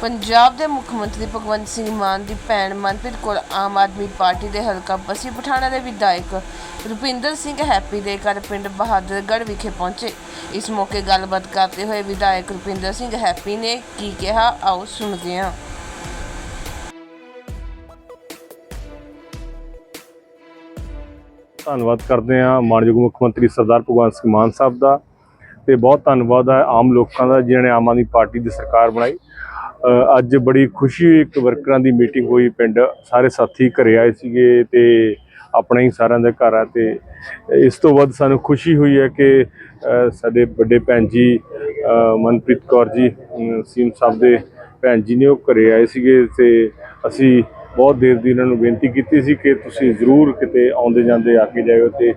ਪੰਜਾਬ ਦੇ ਮੁੱਖ ਮੰਤਰੀ ਭਗਵੰਤ ਸਿੰਘ ਮਾਨ ਦੀ ਭੈਣ ਮਨਪ੍ਰੀਤ ਕੌਰ ਆਮ ਆਦਮੀ ਪਾਰਟੀ ਦੇ ਹਲਕਾ ਬਸੀ ਪਠਾਣਾ ਦੇ ਵਿਧਾਇਕ ਰੁਪਿੰਦਰ ਸਿੰਘ ਹੈਪੀ ਦੇ ਘਰ ਪਿੰਡ ਬਹਾਦਰਗੜ੍ਹ ਵਿਖੇ ਪਹੁੰਚੇ। ਇਸ ਮੌਕੇ ਗੱਲਬਾਤ ਕਰਦੇ ਹੋਏ ਵਿਧਾਇਕ ਰੁਪਿੰਦਰ ਸਿੰਘ ਹੈਪੀ ਨੇ ਕੀ ਕਿਹਾ, ਆਓ ਸੁਣਦੇ ਹਾਂ। ਧੰਨਵਾਦ ਕਰਦੇ ਹਾਂ ਮਾਨਯੋਗ ਮੁੱਖ ਮੰਤਰੀ ਸਰਦਾਰ ਭਗਵੰਤ ਸਿੰਘ ਮਾਨ ਸਾਹਿਬ ਦਾ ਤੇ ਬਹੁਤ ਧੰਨਵਾਦ ਹੈ ਆਮ ਲੋਕਾਂ ਦਾ ਜਿਨ੍ਹਾਂ ਨੇ ਆਮ ਆਦਮੀ ਪਾਰਟੀ ਦੀ ਸਰਕਾਰ ਬਣਾਈ। ਅੱਜ ਬੜੀ ਖੁਸ਼ੀ ਹੋਈ। ਇੱਕ ਵਰਕਰਾਂ ਦੀ ਮੀਟਿੰਗ ਹੋਈ। ਪਿੰਡ ਸਾਰੇ ਸਾਥੀ ਘਰੇ ਆਏ ਸੀਗੇ ਤੇ ਆਪਣਾ ਹੀ ਸਾਰਿਆਂ ਦਾ ਘਰ ਆ ਤੇ ਇਸ ਤੋਂ ਵੱਧ ਸਾਨੂੰ ਖੁਸ਼ੀ ਹੋਈ ਹੈ ਕਿ ਸਾਡੇ ਵੱਡੇ ਭੈਣ ਜੀ ਮਨਪ੍ਰੀਤ ਕੌਰ ਜੀ ਅਮ, ਸੀਮ ਸਾਹਿਬ ਦੇ ਭੈਣ ਜੀ ਨੇ ਉਹ ਘਰੇ ਆਏ ਸੀਗੇ ਤੇ ਅਸੀਂ ਬਹੁਤ ਦੇਰ ਦੀ ਇਹਨਾਂ ਨੂੰ ਬੇਨਤੀ ਕੀਤੀ ਸੀ ਕਿ ਤੁਸੀਂ ਜ਼ਰੂਰ ਕਿਤੇ ਆਉਂਦੇ ਜਾਂਦੇ ਆ ਕੇ ਜਾਇਓ ਤੇ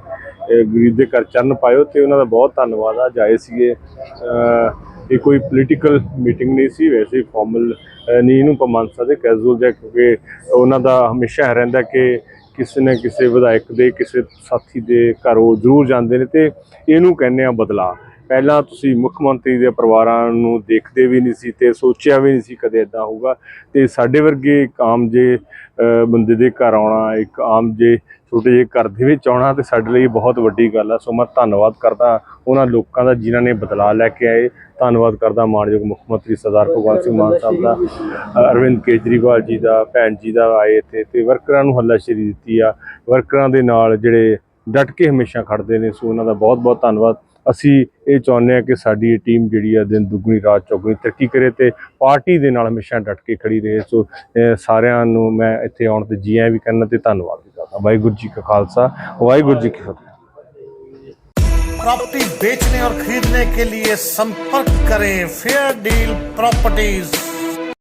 ਗਰੀਬ ਦੇ ਘਰ ਚਰਨ ਪਾਇਓ ਤੇ ਉਹਨਾਂ ਦਾ ਬਹੁਤ ਧੰਨਵਾਦ ਆ। ਜਾਏ ਸੀਗੇ। ਇਹ ਕੋਈ ਪੋਲੀਟੀਕਲ ਮੀਟਿੰਗ ਨਹੀਂ ਸੀ, ਵੈਸੇ ਫਾਰਮਲ ਨਹੀਂ ਇਹਨੂੰ ਆਪਾਂ ਮੰਨ ਸਕਦੇ ਕੈਜੂਅਲ ਜਿਹਾ, ਕਿਉਂਕਿ ਉਹਨਾਂ ਦਾ ਹਮੇਸ਼ਾ ਰਹਿੰਦਾ ਕਿ ਕਿਸੇ ਨਾ ਕਿਸੇ ਵਿਧਾਇਕ ਦੇ, ਕਿਸੇ ਸਾਥੀ ਦੇ ਘਰ ਉਹ ਜ਼ਰੂਰ ਜਾਂਦੇ ਨੇ ਤੇ ਇਹਨੂੰ ਕਹਿੰਦੇ ਆ ਬਦਲਾ ਪਹਿਲਾਂ ਤੁਸੀਂ ਮੁੱਖ ਮੰਤਰੀ ਦੇ ਪਰਿਵਾਰਾਂ ਨੂੰ ਦੇਖਦੇ ਵੀ ਨਹੀਂ ਸੀ ਤੇ ਸੋਚਿਆ ਵੀ ਨਹੀਂ ਸੀ ਕਦੇ ਇਦਾਂ ਹੋਊਗਾ। ਤੇ ਸਾਡੇ ਵਰਗੇ ਇੱਕ ਆਮ ਜੇ ਬੰਦੇ ਦੇ ਘਰ ਆਉਣਾ, ਇੱਕ ਆਮ ਜੇ, ਛੋਟੇ ਜਿਹੇ ਘਰ ਦੇ ਵਿੱਚ ਆਉਣਾ ਤੇ ਸਾਡੇ ਲਈ ਬਹੁਤ ਵੱਡੀ ਗੱਲ ਆ। ਸੋ ਮੈਂ ਧੰਨਵਾਦ ਕਰਦਾ ਉਹਨਾਂ ਲੋਕਾਂ ਦਾ ਜਿਨ੍ਹਾਂ ਨੇ ਬਦਲਾਅ ਲੈ ਕੇ ਆਏ। ਧੰਨਵਾਦ ਕਰਦਾ ਮਾਨਯੋਗ ਮੁੱਖ ਮੰਤਰੀ ਸਰਦਾਰ ਭਗਵੰਤ ਸਿੰਘ ਮਾਨ ਸਾਹਿਬ ਦਾ ਅਰਵਿੰਦ ਕੇਜਰੀਵਾਲ ਜੀ ਦਾ, ਭੈਣ ਜੀ ਦਾ ਆਏ ਇੱਥੇ ਤੇ ਵਰਕਰਾਂ ਨੂੰ ਹੱਲਾਸ਼ੇਰੀ ਦਿੱਤੀ ਆ। ਵਰਕਰਾਂ ਦੇ ਨਾਲ ਜਿਹੜੇ ਡਟ ਕੇ ਹਮੇਸ਼ਾ ਖੜਦੇ ਨੇ, ਸੋ ਉਹਨਾਂ ਦਾ ਬਹੁਤ ਬਹੁਤ ਧੰਨਵਾਦ। ਅਸੀਂ ਇਹ ਚਾਹੁੰਦੇ ਹਾਂ ਕਿ ਸਾਡੀ ਇਹ ਟੀਮ ਜਿਹੜੀ ਆ ਦਿਨ ਦੁੱਗਣੀ ਰਾਤ ਚੌਗਣੀ ਤਰੱਕੀ ਕਰੇ ਤੇ ਪਾਰਟੀ ਦੇ ਨਾਲ ਹਮੇਸ਼ਾ ਡਟ ਕੇ ਖੜੀ ਰਹੇ ਸੋ ਅ, ਸਾਰਿਆਂ ਨੂੰ ਮੈਂ ਇੱਥੇ ਆਉਣ ਤੇ ਜੀ ਆਇਆਂ ਵੀ ਕਰਨਾ ਤੇ ਧੰਨਵਾਦ ਵੀ ਕਰਦਾ ਵਾਹਿਗੁਰੂ ਜੀ ਕਾ ਖਾਲਸਾ ਵਾਹਿਗੁਰੂ ਜੀ ਕੀ ਫਤਿਹ प्रॉपर्टी बेचने और खरीदने के लिए संपर्क करें फेयर डील प्रॉपर्टीज